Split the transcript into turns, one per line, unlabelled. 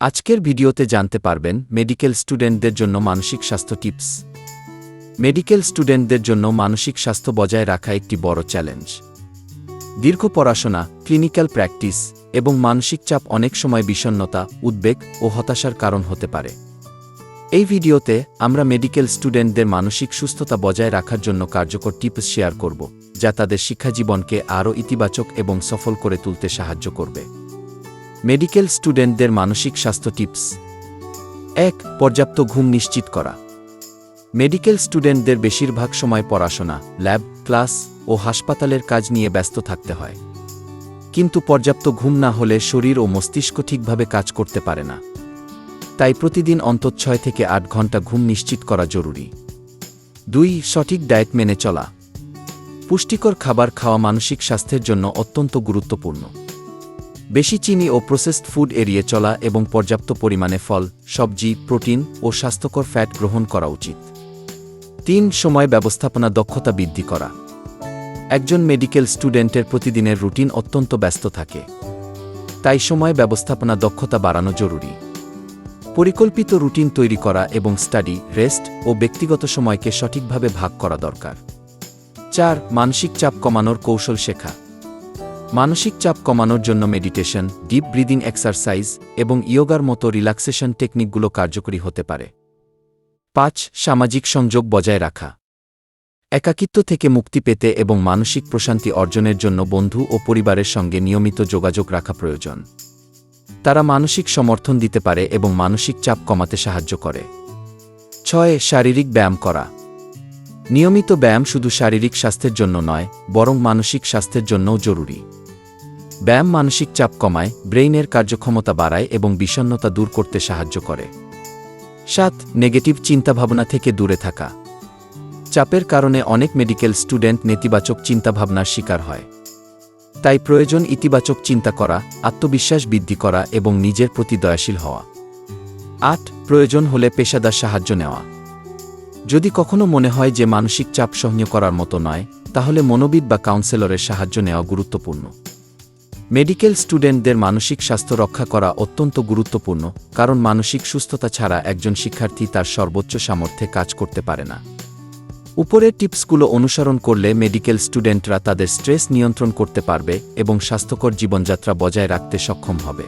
আজকের ভিডিওতে জানতে পারবেন মেডিকেল স্টুডেন্টদের জন্য মানসিক স্বাস্থ্য টিপস। মেডিকেল স্টুডেন্টদের জন্য মানসিক স্বাস্থ্য বজায় রাখা একটি বড় চ্যালেঞ্জ। দীর্ঘ পড়াশোনা, ক্লিনিক্যাল প্র্যাকটিস এবং মানসিক চাপ অনেক সময় বিষণ্নতা উদ্বেগ ও হতাশার কারণ হতে পারে। এই ভিডিওতে আমরা মেডিকেল স্টুডেন্টদের মানসিক সুস্থতা বজায় রাখার জন্য কার্যকর টিপস শেয়ার করব, যা তাদের শিক্ষাজীবনকে আরও ইতিবাচক এবং সফল করে তুলতে সাহায্য করবে। মেডিকেল স্টুডেন্টদের মানসিক স্বাস্থ্য টিপস। এক, পর্যাপ্ত ঘুম নিশ্চিত করা। মেডিকেল স্টুডেন্টদের বেশিরভাগ সময় পড়াশোনা, ল্যাব, ক্লাস ও হাসপাতালের কাজ নিয়ে ব্যস্ত থাকতে হয়। কিন্তু পর্যাপ্ত ঘুম না হলে শরীর ও মস্তিষ্ক ঠিকভাবে কাজ করতে পারে না। তাই প্রতিদিন অন্তত ছয় থেকে আট ঘণ্টা ঘুম নিশ্চিত করা জরুরি। দুই, সঠিক ডায়েট মেনে চলা। পুষ্টিকর খাবার খাওয়া মানসিক স্বাস্থ্যের জন্য অত্যন্ত গুরুত্বপূর্ণ। বেশি চিনি ও প্রসেসড ফুড এড়িয়ে চলা এবং পর্যাপ্ত পরিমাণে ফল, সবজি, প্রোটিন ও স্বাস্থ্যকর ফ্যাট গ্রহণ করা উচিত। তিন, সময় ব্যবস্থাপনা দক্ষতা বৃদ্ধি করা। একজন মেডিকেল স্টুডেন্টের প্রতিদিনের রুটিন অত্যন্ত ব্যস্ত থাকে। তাই সময় ব্যবস্থাপনা দক্ষতা বাড়ানো জরুরি। পরিকল্পিত রুটিন তৈরি করা এবং স্টাডি রেস্ট ও ব্যক্তিগত সময়কে সঠিকভাবে ভাগ করা দরকার। চার, মানসিক চাপ কমানোর কৌশল শেখা। মানসিক চাপ কমানোর জন্য মেডিটেশন ডিপ ব্রিদিং এক্সারসাইজ এবং ইয়োগার মতো রিল্যাক্সেশন টেকনিকগুলো কার্যকরী হতে পারে। পাঁচ, সামাজিক সংযোগ বজায় রাখা। একাকিত্ব থেকে মুক্তি পেতে এবং মানসিক প্রশান্তি অর্জনের জন্য বন্ধু ও পরিবারের সঙ্গে নিয়মিত যোগাযোগ রাখা প্রয়োজন। তারা মানসিক সমর্থন দিতে পারে এবং মানসিক চাপ কমাতে সাহায্য করে। ছয়, শারীরিক ব্যায়াম করা। নিয়মিত ব্যায়াম শুধু শারীরিক স্বাস্থ্যের জন্য নয়, বরং মানসিক স্বাস্থ্যের জন্যও জরুরি। ব্যায়াম মানসিক চাপ কমায়, ব্রেইনের কার্যক্ষমতা বাড়ায় এবং বিষণ্নতা দূর করতে সাহায্য করে। সাত, নেগেটিভ চিন্তাভাবনা থেকে দূরে থাকা। চাপের কারণে অনেক মেডিকেল স্টুডেন্ট নেতিবাচক চিন্তাভাবনার শিকার হয়। তাই প্রয়োজন ইতিবাচক চিন্তা করা, আত্মবিশ্বাস বৃদ্ধি করা এবং নিজের প্রতি দয়াশীল হওয়া। আট, প্রয়োজন হলে পেশাদার সাহায্য নেওয়া। যদি কখনো মনে হয় যে মানসিক চাপ সহ্য করার মতো নয়, তাহলে মনোবিদ বা কাউন্সেলরের সাহায্য নেওয়া গুরুত্বপূর্ণ। মেডিকেল স্টুডেন্টদের মানসিক স্বাস্থ্য রক্ষা করা অত্যন্ত গুরুত্বপূর্ণ, কারণ মানসিক সুস্থতা ছাড়া একজন শিক্ষার্থী তার সর্বোচ্চ সামর্থ্যে কাজ করতে পারে না। উপরের টিপসগুলো অনুসরণ করলে মেডিকেল স্টুডেন্টরা তাদের স্ট্রেস নিয়ন্ত্রণ করতে পারবে এবং স্বাস্থ্যকর জীবনযাত্রা বজায় রাখতে সক্ষম হবে।